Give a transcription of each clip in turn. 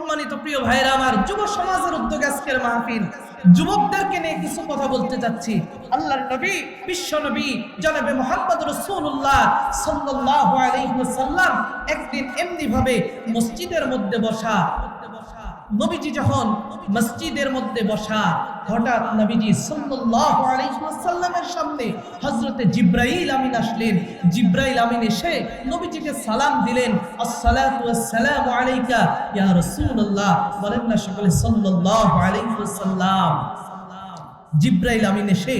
সম্মানিত প্রিয় ভাইরা আমার যুব সমাজের উদ্যোগ আজকের মাহফিল। যুবকদেরকে নিয়ে কিছু কথা বলতে যাচ্ছি আল্লাহর নবী, বিশ্ব নবী, জনাবে মোহাম্মদ রসুল্লাহ সাল্লাহ আলাইহি একদিন এমনি ভাবে মসজিদের মধ্যে বসা। নবীজি যখন মসজিদের মধ্যে বসা হঠাৎ নবীজি সাল্লাল্লাহু আলাইহি ওয়াসাল্লামের সামনে হযরতে জিব্রাইল আমিন আসলেন। জিব্রাইল আমিন এসে নবীজিকে সালাম দিলেন। আসসালাতু ওয়াসসালামু আলাইকা ইয়া রাসূলুল্লাহ। বলেন না সকলে, সাল্লাল্লাহু আলাইহি ওয়াসাল্লাম। জিব্রাইল আমিন এসে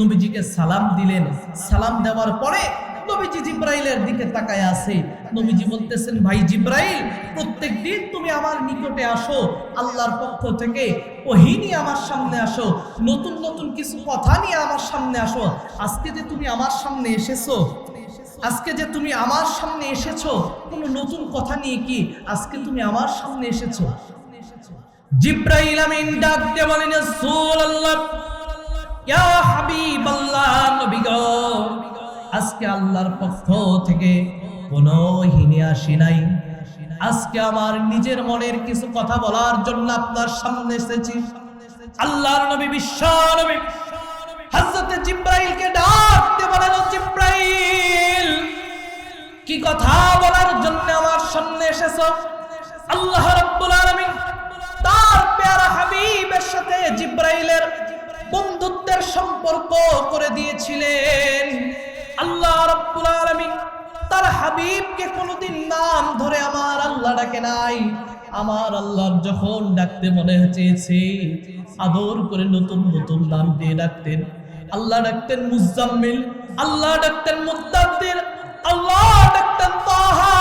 নবীজিকে সালাম দিলেন। সালাম দেওয়ার পরে নবীজি জিব্রাইলের দিকে তাকায় আছে। নবীজি বলতেছেন, ভাই জিব্রাইল প্রত্যেক দিন তুমি আমার নিকটে আসো, আল্লাহর পক্ষ থেকে ওহিনী আমার সামনে আসো, নতুন নতুন কিছু কথা নিয়ে আমার সামনে আসো। আজকে যে তুমি আমার সামনে এসেছ, আজকে যে তুমি আমার সামনে এসেছ, কোনো নতুন কথা নিয়ে কি আজকে তুমি আমার সামনে এসেছ? জিব্রাইল আমিন ডাক দিয়ে বলেন রাসূলুল্লাহ, ইয়া হাবিবাল্লাহ নবী গো আজকে আল্লাহর পক্ষ থেকে কোনো হিনী আসি নাই। আজকে আমার নিজের মনের কিছু কথা বলার জন্য আপনার সামনে এসেছি। আল্লাহর নবী, বিশ্ব নবী, হযরতে জিব্রাইলকে ডাক দিয়ে বলেন "ও জিব্রাইল, কি কথা বলার জন্য আমার সামনে এসেছ? আল্লাহ রাব্বুল আলামিন তার পেয়ারা হাবিবের সাথে জিব্রাইলের বন্ধুত্বের সম্পর্ক করে দিয়েছিলেন। হাবিবকে কোনোদিন নাম ধরে আমার আল্লাহ ডাকে নাই। আমার আল্লাহর যখন ডাকতে মনে চেয়েছে, আদর করে নতুন নতুন নাম দিয়ে ডাকতেন। আল্লাহ ডাকতেন মুজাম্মিল, আল্লাহ ডাকতেন মুদ্দাদ্দির আল্লাহ ডাকতেন তাহা,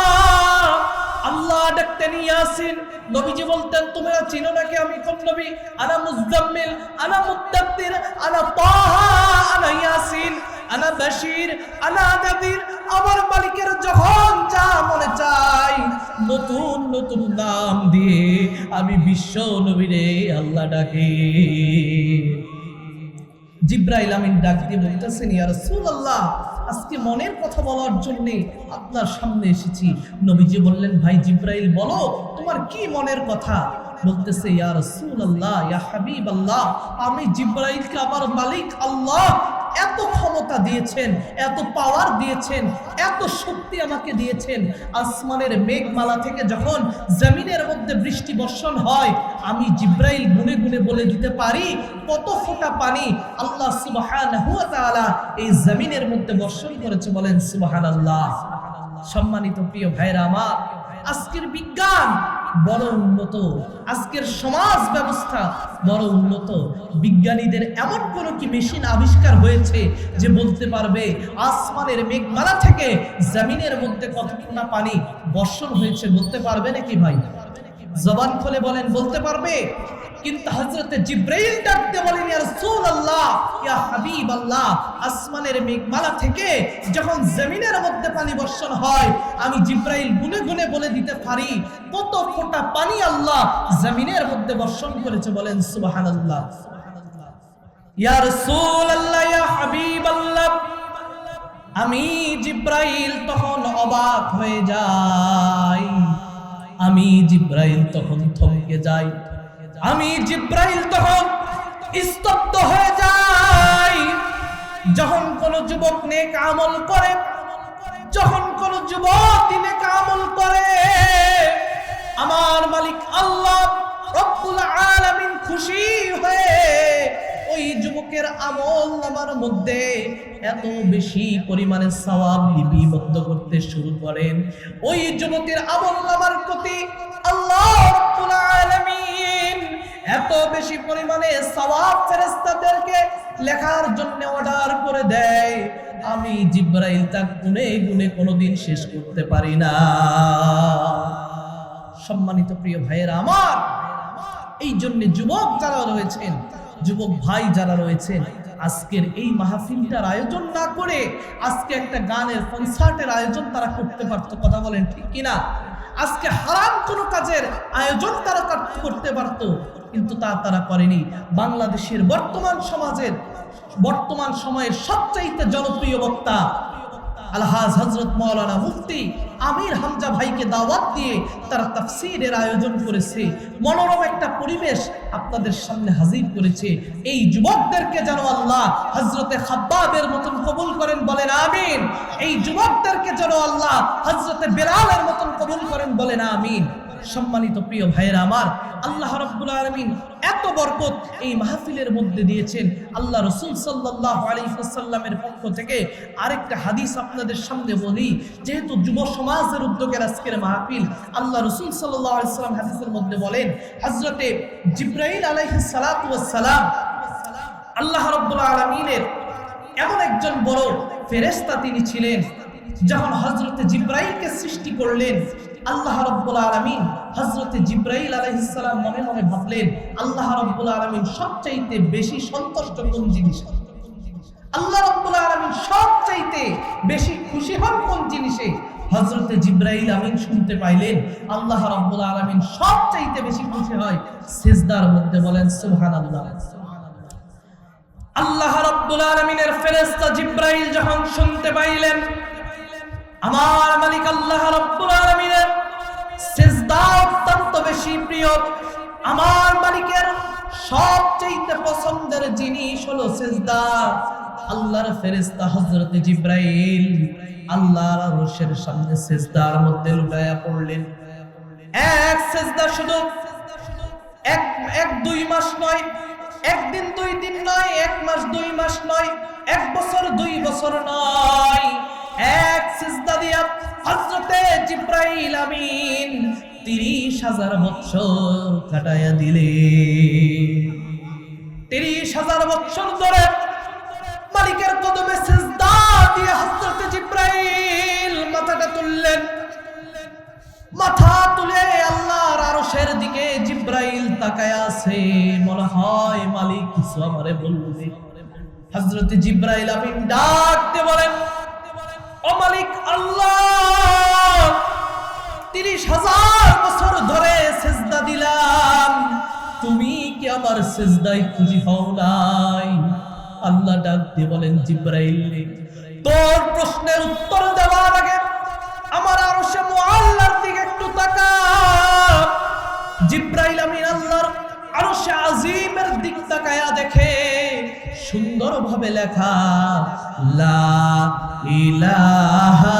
আল্লাহ ডাকতেন ইয়াসিন। নবীজি বলতেন, তোমরা চিনো নাকি আমি কোন নবী? আনা মুজাম্মিল, আনা মুদ্দাদ্দির আনা তাহা, আনা ইয়াসিন। আনা বাশির, আনা নাদির, আমার মালিকের যখন যা মনে চাই, নতুন নতুন নাম দিয়ে আমি বিশ্ব নবীরে আল্লাহ ডাকে। জিব্রাইল আমিন ডাক দিয়ে বলতেছেন, ইয়া রাসূলুল্লাহ, আজকে মনের কথা বলার জন্য আপনার সামনে এসেছি। নবীজি বললেন, ভাই জিব্রাইল, বলো, তোমার কি মনের কথা? বলতেছে, ইয়া রাসূলুল্লাহ, ইয়া হাবিবাল্লাহ, আমি জিব্রাইলকে আমার মালিক আল্লাহ এত ক্ষমতা দিয়েছেন, এত পাওয়ার দিয়েছেন, এত শক্তি আমাকে দিয়েছেন। আসমানের মেঘমালা থেকে যখন জমিনের মধ্যে বৃষ্টি বর্ষণ হয়, আমি জিব্রাইল গুনে গুনে বলে দিতে পারি, কত ফোঁটা পানি আল্লাহ তাআলা এই জমিনের মধ্যে বর্ষণ করেছে বলেন সুবহানাল্লাহ। সম্মানিত প্রিয় ভাইরা আমার, আজকের বিজ্ঞান বড় উন্নত। আজকের সমাজ ব্যবস্থা বড় উন্নত। বিজ্ঞানীদের এমন কোনো কি মেশিন আবিষ্কার হয়েছে যে বলতে পারবে, আসমানের মেঘমালা থেকে জমিনের মধ্যে কতক্ষণা পানি বর্ষণ হয়েছে বলতে পারবে নাকি ভাই? জবান খোলে বলেন, বলতে পারবে? কিন্তু হযরতে জিব্রাইল ডাকতে বলেন, ইয়া রাসূলুল্লাহ, ইয়া হাবিবাল্লাহ, আসমানের মেঘমালা থেকে যখন জমিনের মধ্যে পানি বর্ষণ হয়, আমি জিব্রাইল গুনে গুনে বলে দিতে পারি, কত ফোঁটা পানি আল্লাহ জমিনের মধ্যে বর্ষণ করেছে বলেন, সুবহানাল্লাহ। ইয়া রাসূলুল্লাহ, ইয়া হাবিবাল্লাহ, আমি জিব্রাইল তখন অবাক হয়ে যাই, আমি জিব্রাইল তখন থমকে যাই। আমি জিব্রাইল তখন স্তব্ধ হয়ে যাই। যখন কোন যুবক নেক আমল করে, যখন কোন যুবক নেক আমল করে, আমার মালিক আল্লাহ রব্বুল আলামিন খুশি হয়ে ওই যুবকের আমল নামার মধ্যে এত বেশি পরিমাণে সওয়াব লিপিবদ্ধ করতে শুরু করেন। ওই যুবকের আমল নামার প্রতি আল্লাহ রাব্বুল আলামিন এত বেশি পরিমাণে সওয়াব ফেরেশতাদেরকে লেখার জন্য অর্ডার করে দেয়। আমি জিব্রাইল তা গুনে গুনে কোনোদিন শেষ করতে পারি না। সম্মানিত প্রিয় ভাইয়েরা আমার, এই জন্য যুবক যারা রয়েছেন, যুবক ভাই যারা রয়েছেন, আজকের এই মাহফিলটার আয়োজন না করে আজকে একটা গানের কনসার্টের আয়োজন তারা করতে পারতো, কথা বলেন ঠিক কিনা? আজকে হারাম কোনো কাজের আয়োজন তারা কার- করতে পারতো। কিন্তু তা তারা করেনি। বাংলাদেশের বর্তমান সমাজের, বর্তমান সময়ের সবচাইতে জনপ্রিয় বক্তা আলহাজ হজরত মৌলানা মুফতি আমির হামজা ভাইকে দাওয়াত দিয়ে তারা তাফসিরের আয়োজন করেছে। মনোরম একটা পরিবেশ আপনাদের সামনে হাজির করেছে। এই যুবকদেরকে যেন আল্লাহ হজরতে খাব্বাবের মতন কবুল করেন বলেন আমিন। এই যুবকদেরকে যেন আল্লাহ হজরতে বেলালের মতন কবুল করেন বলেন আমিন। সম্মানিত প্রিয় ভাইয়েরা আমার, আল্লাহ রব্বুল আলমিন এত বরকত এই মাহফিলের মধ্যে দিয়েছেন। আল্লাহ রসুল সাল্লাহ আলিফাসাল্লামের পক্ষ থেকে আরেকটা হাদিস আপনাদের সামনে বলি। যেহেতু যুব সমাজের উদ্যোগের আজকের মাহফিল, আল্লাহ রসুল সাল্লাহ আলাইসাল্লাম হাদিসের মধ্যে বলেন হজরতে জিব্রাহিল আলাইহ সালাম আল্লাহ রব্বুল আলমিনের এমন একজন বড় ফেরেস্তা তিনি ছিলেন, যখন হজরতে জিব্রাইলকে সৃষ্টি করলেন। আল্লাহ রব্বুল আলমিন হজরতে জিব্রাইল আলহিসাম মনে মনে ভাবলেন, আল্লাহ রব্বুল আলমিন সবচাইতে বেশি সন্তুষ্ট কোন? জিনিস আল্লাহ রব্বুল আলমিন সবচাইতে বেশি খুশি হন কোন জিনিসে? হজরতে জিব্রাইল আমিন শুনতে পাইলেন, আল্লাহ রব্বুল আলমিন সবচাইতে বেশি খুশি হয় সেজদার মধ্যে বলেন সুহান আল্লাহ আল্লাহ রব্বুল আলমিনের ফেরেস্তা জিব্রাইল যখন শুনতে পাইলেন আমার মালিক আল্লাহ রব্বুল আলামিনের সিজদা অত্যন্ত বেশি প্রিয়। আমার মালিকের সবচেয়ে পছন্দের জিনিস হলো সিজদা। আল্লাহর ফেরেশতা হযরত জিব্রাইল আল্লাহর আরশের সামনে সিজদার মধ্যে লুটায়া পড়লেন। এক সিজদা শুধু এক এক দুই মাস নয়, একদিন দুই দিন নয়, এক মাস দুই মাস নয়, এক বছর দুই বছর নয়। জিব্রাইল 30 হাজার কাটায়া দিলে। 30 হাজার বছর ধরে মালিকের দিয়ে মাথাটা তুললেন। মাথা তুলে আল্লাহর আরশের দিকে জিব্রাইল তাকায় আছে। মনে হয় মালিক কিছু আমারে বলবে। জিব্রাইল আমিন ডাক দিয়ে বলেন, ও মালিক, আল্লাহ তিরিশ হাজার বছর ধরে সেজদা দিলাম। তুমি কি আমার সেজদায় খুশি হও নাই? আল্লাহ ডাক দিয়ে বলেন, জিব্রাইল তোর প্রশ্নের উত্তর দেওয়ার আগে আমার আরও সে আল্লাহর দিকে একটু তাকা জিব্রাইল আমিন আল্লাহর আরও সে আজিমের দিক তাকায়া দেখে সুন্দরভাবে লেখা, লা ইলাহা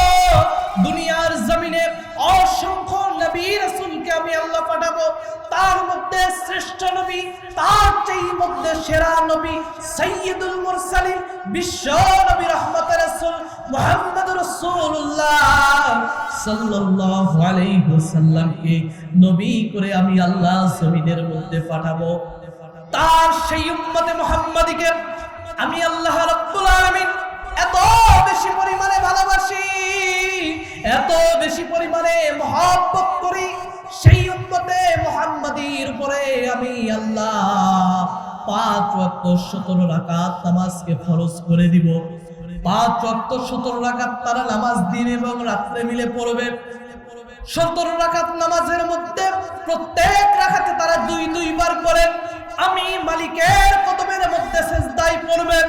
দুনিয়ার জমিনে অসংখ্য নবী রাসূলকে আমি আল্লাহ পাঠাবো। তার মধ্যে শ্রেষ্ঠ নবী, তার চেয়ে মধ্যে সেরা নবী সাইয়্যিদুল মুরসালিন, বিশ্ব নবী রহমতের রাসূল মুহাম্মদ রাসূলুল্লাহ সাল্লাল্লাহু আলাইহি ওয়াসাল্লামকে নবী করে আমি আল্লাহ জমিনের মধ্যে পাঠাবো। তার সেই উম্মতে মুহাম্মাদিকে আমি আল্লাহ রাব্বুল আলামিন এত এত বেশি পরিমাণে মহব্বত করি সেই উম্মতে মুহাম্মাদির উপরে আমি আল্লাহ পাঁচ ওয়াক্ত সতেরো রাকাত নামাজকে ফরজ করে দিব। পাঁচ ওয়াক্ত সতেরো রাকাত তারা নামাজ দিন এবং রাত্রে মিলে পড়বে। সতেরো রাকাত নামাজের মধ্যে প্রত্যেক রাখাতে তারা দুই, দুইবার করেন আমি মালিকের কদমের মধ্যে সেজদাই পড়বেন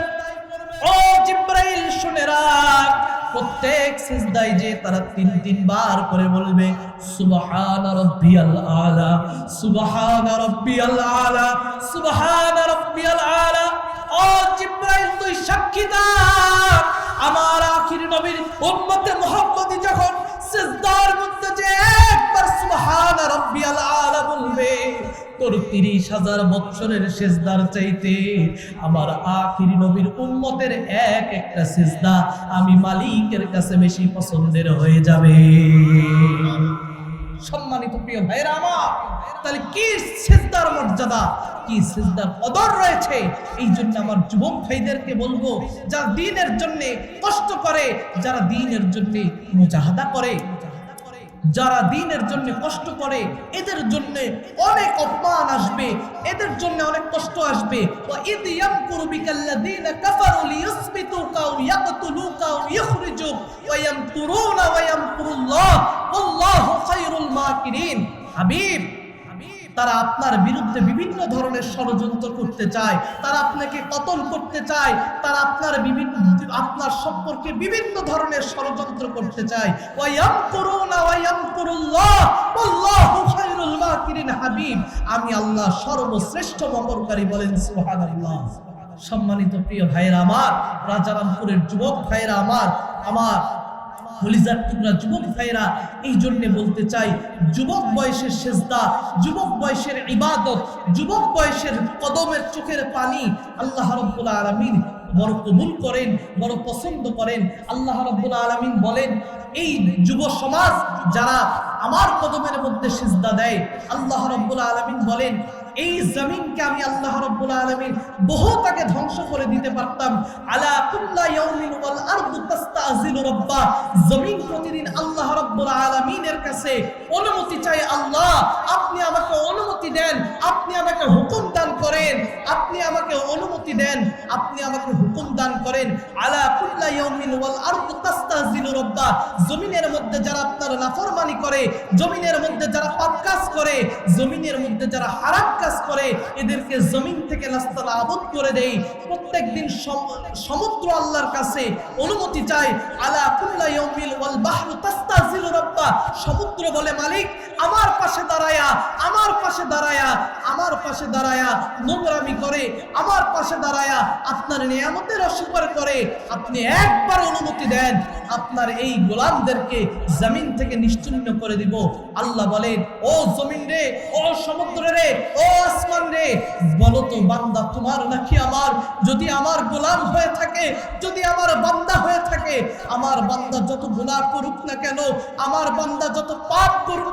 ও জিব্রাইল, শুনে রাখ। প্রত্যেক সিজদায় যে তারা তিন, তিনবার করে বলবে, সুবহান রাব্বিয়াল আলা, সুবহান রাব্বিয়াল আলা, সুবহান রাব্বিয়াল আলা। ও জিব্রাইল, তুই সাক্ষী থাক। আমার আখির নবীর উম্মতে মুহাম্মদি যখন সিজদার মধ্যে যে একবার সুবহান আলা বলবে, তোর তিরিশ হাজার বৎসরের সেজদার চাইতে আমার আখিরি নবীর উম্মতের এক একটা সেজদা আমি মালিকের কাছে বেশি পছন্দের হয়ে যাবে। সম্মানিত প্রিয় ভাইরা আমার, তাহলে কি সিজদার মর্যাদা, কি সিজদার কদর রয়েছে? এই জন্য আমার যুবক ভাইদেরকে বলব যারা দিনের জন্য কষ্ট করে, যারা দিনের জন্য মুজাহাদা করে, যারা দিনের জন্য কষ্ট করে, এদের জন্য অনেক অপমান আসবে, এদের জন্য অনেক কষ্ট আসবে। ওয়া হাবিব তারা আপনার বিরুদ্ধে বিভিন্ন ধরনের ষড়যন্ত্র করতে চায়, তারা আপনাকে কতল করতে চায়, তারা আপনার বিভিন্ন, আপনার সম্পর্কে বিভিন্ন ধরনের ষড়যন্ত্র করতে চায়। হাবিব। আমি আল্লাহ সর্বশ্রেষ্ঠ মকরকারী বলেন সম্মানিত প্রিয় ভাইরা আমার রাজারামপুরের যুবক ভাইরা আমার আমার কলিজার টুকরা যুবক ভাইরা এই জন্যে বলতে চাই, যুবক বয়সের সেজদা, যুবক বয়সের ইবাদত, যুবক বয়সের কদমের চোখের পানি আল্লাহ রব্বুল আলমিন বড় কবুল করেন, বড় পছন্দ করেন। আল্লাহ রব্বুল আলমিন বলেন, এই যুব সমাজ যারা আমার কদমের মধ্যে সিজদা দেয়, আল্লাহ রব্বুল আলমিন বলেন এই জমিনকে আমি আল্লাহ রব্বুল আলমিন বহু তাকে ধ্বংস করে দিতে পারতাম। আলা কুল্লা ইয়াউমিন ওয়াল আরদু তাস্তাজিলু রব্বা। জমিন প্রতিদিন আল্লাহ রব্বুল আলামিনের কাছে অনুমতি চাই, আল্লাহ, আপনি আমাকে অনুমতি দেন, আপনি আমাকে হুকুম দান করেন, আপনি আমাকে অনুমতি দেন, আপনি আমাকে হুকুম দান করেন। আলা কুল্লা ইয়াউমিন ওয়াল আরদু তাস্তাজিলু রাব্বা। জমিনের মধ্যে যারা আপনার নাফরমানি করে, জমিনের মধ্যে যারা পাপ কাজ করে, জমিনের মধ্যে যারা হারাম কাজ করে, এদেরকে জমিন থেকে রাস্তা আবদ করে দেই। প্রত্যেকদিন সম- সমুদ্র আল্লাহর কাছে অনুমতি চাই। আলা কুল্লা ইয়াউমিল ওয়াল বাহরু তাস্তাজিলু রাব্বা। সমুদ্র বলে, মালিক, আমার পাশে দাঁড়ায়া, আমার পাশে দাঁড়ায়া, আমার পাশে দাঁড়ায়া নোংরামি করে, আমার পাশে দাঁড়ায়া আপনার নিয়ামতের অস্বীকার করে, আপনি একবার অনুমতি দেন, আপনার এই গোলামদেরকে জমিন থেকে নিশ্চিন্ন করে দিব। আল্লাহ বলেন, ও জমিন রে, ও সমুদ্র রে, ও আসমান রে, বলো তো বান্দা, তোমার নাকি আমার, যদি আমার গোলাম হয়ে থাকে, যদি আমার বান্দা হয়ে থাকে, আমার বান্দা যত গুনাহ করুক না কেন, আমার বান্দা যত পাপ করুক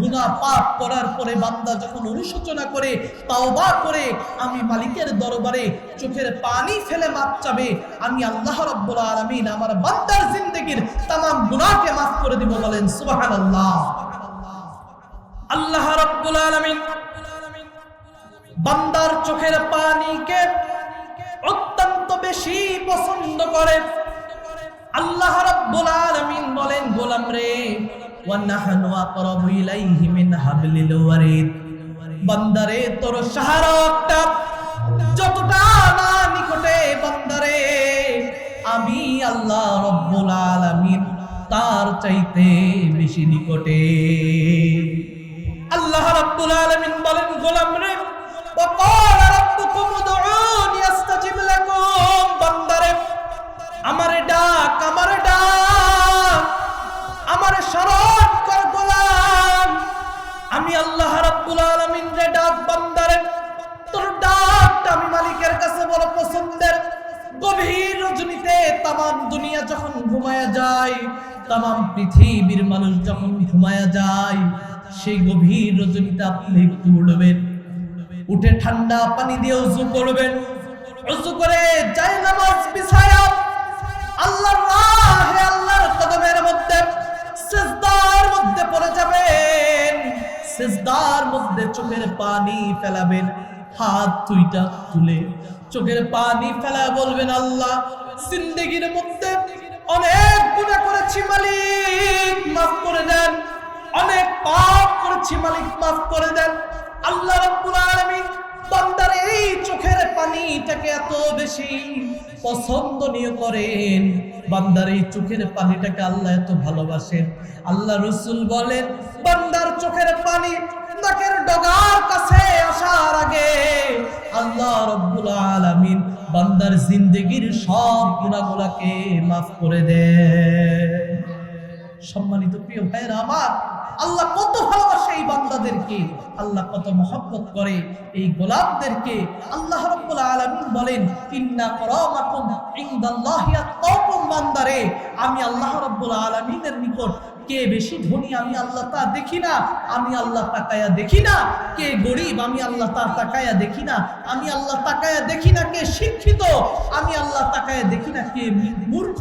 কেন পাপ করার পরে বান্দা যখন অনুশোচনা করে, তাওবা করে, আমি মালিকের দরবারে চোখের পানি ফেলে মাপ চাবে, আমি আল্লাহ রাব্বুল আলামিন আমার বান্দার জিন্দেগীর তামাম গুনাহকে মাফ করে দিব বলেন, সুবহানাল্লাহ। আল্লাহ রাব্বুল আলামিন বান্দার চোখের পানিকে অত্যন্ত বেশি পছন্দ করে। আল্লাহ রাব্বুল আলামিন বলেন, গোলাম রে ওয়া নাহনু আকরাবু ইলাইহি মিন হাবলিল ওয়ারিদ বান্দারে তোর শাহরতটা যতটা না নিকটে বান্দারে আমি আল্লাহ রব্বুল আলামিন তার চাইতে বেশি নিকটে আল্লাহ রাব্বুল আলামিন বলেন গোলাম রে وقال ربكم ادعوني استجب لكم বান্দারে আমারে ডাক আমারে ডাক স্মরণ কর গোলাম। আমি আল্লাহ রাব্বুল আলামিন রে ডাক বান্দারে, তোর ডাকটা আমি মালিকের কাছে বড় পছন্দের। গভীর রজনীতে তামাম দুনিয়া যখন ঘুমায়া যায়, তামাম পৃথিবীর মানুষ যখন ঘুমায়া যায়, সেই গভীর রজনীতে আপনি একটু উঠবেন। উঠে ঠান্ডা পানি দিয়ে উজু করবেন। উজু করে যায় নামাজ বিছায়া কদমের মধ্যে সিজদার মধ্যে পড়ে যাবেন, সিজদার মধ্যে চোখের পানি ফেলাবেন, হাত দুইটা তুলে চোখের পানি ফেলা বলবেন, আল্লাহ, জিন্দেগির মধ্যে অনেক গুনাহ করেছি, মালিক, মাফ করে দেন। অনেক পাপ করেছি, মালিক, মাফ করে দেন। আল্লাহ রাব্বুল আলামিন এই চোখের পানিটাকে এত বেশি পছন্দনীয় করেন। বান্দার এই চোখের পানিটাকে আল্লাহ এত ভালোবাসেন। আল্লাহ রসুল বলেন বান্দার চোখের পানি নাকের ডগার কাছে আসার আগে আল্লাহ রব্বুল আলামিন বান্দার জিন্দেগির সব গুণাগুলাকে মাফ করে দেয় সম্মানিত প্রিয় ভাইয়েরা, আমার আল্লাহ কত ভালোবাসে এই বান্দাদেরকে। আল্লাহ কত মহব্বত করে এই গোলাপদেরকে। আল্লাহ রাব্বুল আলামিন বলেন, ইন্না করামাকুম ইনদাল্লাহি আতকাকুম বান্দারে। আমি আল্লাহ রাব্বুল আলামিনের নিকট কে বেশি ধনী আমি আল্লাহ তা দেখি না? আমি আল্লাহ তাকায়া দেখি না। কে গরিব আমি আল্লাহ তা তাকায়া দেখি না। আমি আল্লাহ তাকায়া দেখি না কে শিক্ষিত? আমি আল্লাহ তাকায়া দেখি না কে মূর্খ?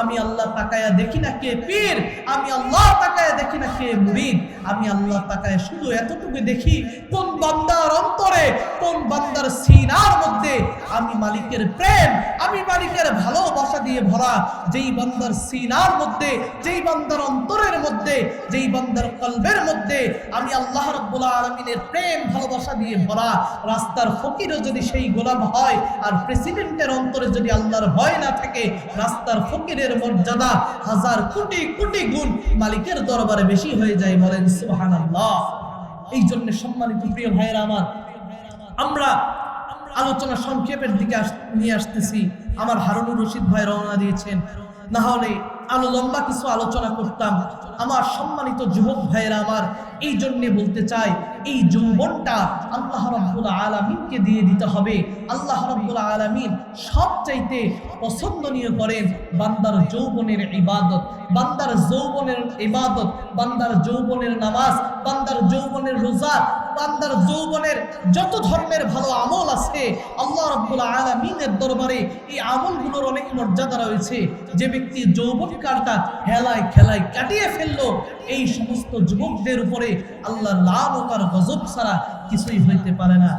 আমি আল্লাহ তাকায়া দেখি না কে পীর? আমি আল্লাহ তাকায়া দেখি না কে মুরিদ? আমি আল্লাহ তাকায়া শুধু এতটুকু দেখি, কোন বান্দার অন্তরে, কোন বান্দার সিনার মধ্যে আমি মালিকের প্রেম, আমি মালিকের ভালোবাসা দিয়ে ভরা, যেই বান্দার সিনার মধ্যে, যেই বান্দার অন্তরের মধ্যে, যেই বান্দার কলবের মধ্যে আমি আল্লাহ রাব্বুল আলামিনের প্রেম, ভালোবাসা দিয়ে ভরা রাস্তার ফকিরও যদি সেই গোলাম হয় আর প্রেসিডেন্টের অন্তরে যদি আল্লাহর ভয় না থাকে, রাস্তার ফকিরের মর্যাদা হাজার কোটি কোটি গুণ মালিকের দরবারে বেশি হয়ে যায় বলেন সুবহানাল্লাহ। এই জন্য সম্মানিত প্রিয় ভাইয়েরা আমার, আমরা আলোচনা সংক্ষেপের দিকে নিয়ে আসতেছি। আমার হারুনুর রশিদ ভাই রওনা দিয়েছেন। না হলে আলো লম্বা কিছু আলোচনা করতাম। আমার সম্মানিত যুবক ভাইয়েরা আমার, এই জন্যে বলতে চাই, এই যৌবনটা আল্লাহ রাব্বুল আলামিনকে দিয়ে দিতে হবে। আল্লাহ রাব্বুল আলামিন সব চাইতে পছন্দনীয় করেন বান্দার যৌবনের ইবাদত। বান্দার যৌবনের ইবাদত, বান্দার যৌবনের নামাজ, বান্দার যৌবনের রোজা বান্দার যৌবনের যত ধর্মের ভালো আমল আছে, আল্লাহ রব্বুল আলমিনের দরবারে এই আমলগুলোর অনেক মর্যাদা রয়েছে। যে ব্যক্তি যৌবন কালটা হেলায় খেলায় কাটিয়ে ফেলল, এই সমস্ত যুবকদের উপরে আল্লাহ লাল ও তার গজব ছাড়া কিছুই হইতে পারে না।